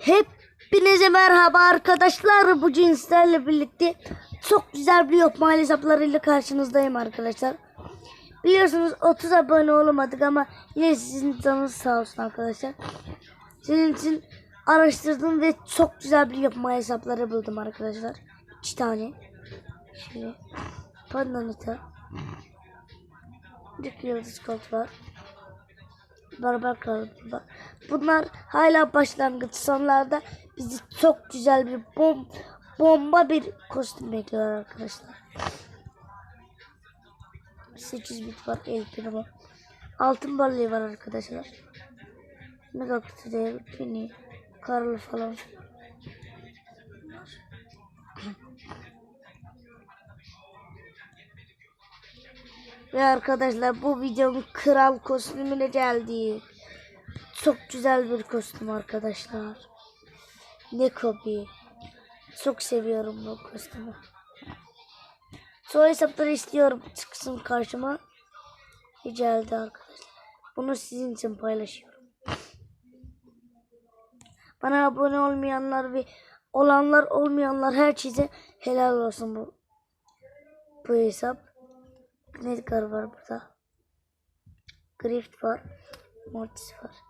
Hepinize merhaba arkadaşlar. Bu cinslerle birlikte çok güzel bir yapma hesaplarıyla karşınızdayım arkadaşlar. Biliyorsunuz 30 abone olamadık ama yine sizin canınız sağ olsun arkadaşlar. Sizin için araştırdım ve çok güzel bir yapma hesapları buldum arkadaşlar. 2 tane. Şöyle. Pandanita. Dük yıldız kod var. Barbar kralı var. Bunlar hala başlangıç sonlarda bizi çok güzel bir bom bomba bir kostüm bekliyor arkadaşlar. 8 bit var el primo. Altın balığı var arkadaşlar. Mega kutu değil, pini, karlı falan. Ve arkadaşlar bu videonun kral kostümüne geldi. Çok güzel bir kostüm arkadaşlar. Ne kopi. Çok seviyorum bu kostümü. Son hesapları istiyorum çıksın karşıma. Ve geldi arkadaşlar. Bunu sizin için paylaşıyorum. Bana abone olmayanlar ve olanlar olmayanlar herkese helal olsun bu bu hesap. Edgar var burada. Grift var. Mortis var.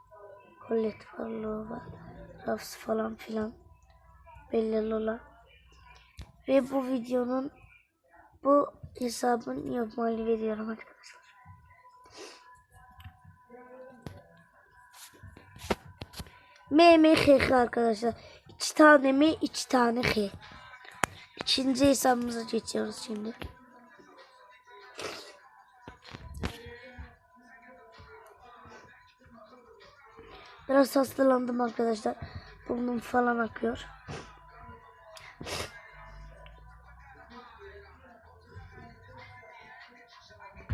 Colette var. Lo var. Ruffs falan filan. Bella Lola. Ve bu videonun bu hesabın yapmalı veriyorum arkadaşlar. MMHH arkadaşlar. İki tane mi? iki tane H. İkinci hesabımıza geçiyoruz şimdi. Biraz hastalandım arkadaşlar. Burnum falan akıyor.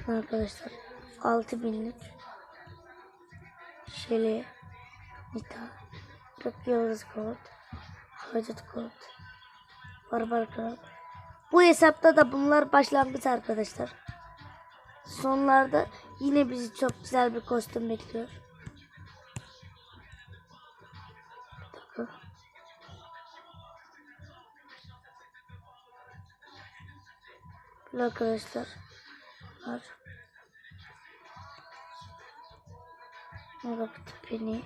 Arkadaşlar 6000'lik Şeli Nita 40 yıldız kod Hacet kod Barbar kod Bu hesapta da bunlar başlangıç arkadaşlar. Sonlarda yine bizi çok güzel bir kostüm bekliyor. Böyle arkadaşlar var. Mega peni.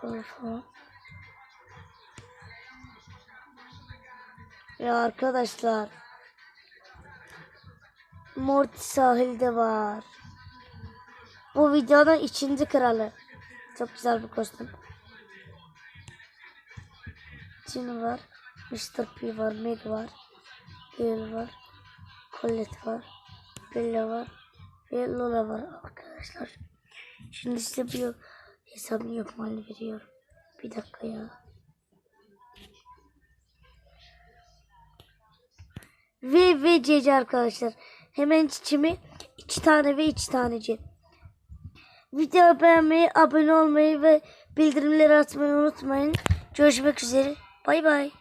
Telefon. Ya arkadaşlar. Morty sahilde var. Bu videonun ikinci kralı. Çok güzel bir kostüm. Jin var. Mr. P var. Meg var. Gale var. Colette var. Bella var. Ve Lola var arkadaşlar. Şimdi size bir hesabını yapmalı veriyorum. Bir dakika ya. Ve ve CC arkadaşlar. Hemen çiçimi iki tane ve iki taneci. Video beğenmeyi, abone olmayı ve bildirimleri atmayı unutmayın. Görüşmek üzere. Bye bye.